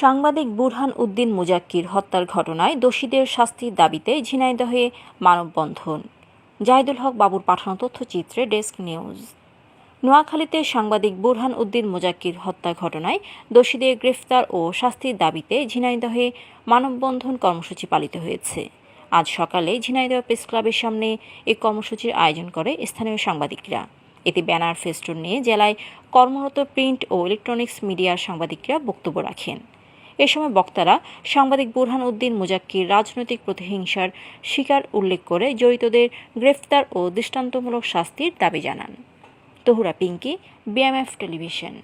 সাংবাদিক বুরহান উদ্দিন মুজাক্কির হত্যার ঘটনায় দোষীদের শাস্তির দাবিতে ঝিনাইদহে মানববন্ধন। জাহিদুল হক বাবুর পাঠানো তথ্যচিত্রে ডেস্ক নিউজ। নোয়াখালীতে সাংবাদিক বুরহান উদ্দিন মুজাক্কির হত্যা ঘটনায় দোষীদের গ্রেফতার ও শাস্তির দাবিতে ঝিনাইদহে মানববন্ধন কর্মসূচি পালিত হয়েছে। আজ সকালে ঝিনাইদহ প্রেস ক্লাবের সামনে এই কর্মসূচির আয়োজন করে স্থানীয় সাংবাদিকরা। এতে ব্যানার, ফেস্টুন নিয়ে জেলায় কর্মরত প্রিন্ট ও ইলেকট্রনিক্স মিডিয়ার সাংবাদিকরা বক্তব্য রাখেন। এ সময় বক্তারা সাংবাদিক বুরহান উদ্দিন মুজাক্কির রাজনৈতিক প্রতিহিংসার শিকার উল্লেখ করে জড়িতদের গ্রেফতার ও দৃষ্টান্তমূলক শাস্তির দাবি জানান। Tahura Pinki BMF television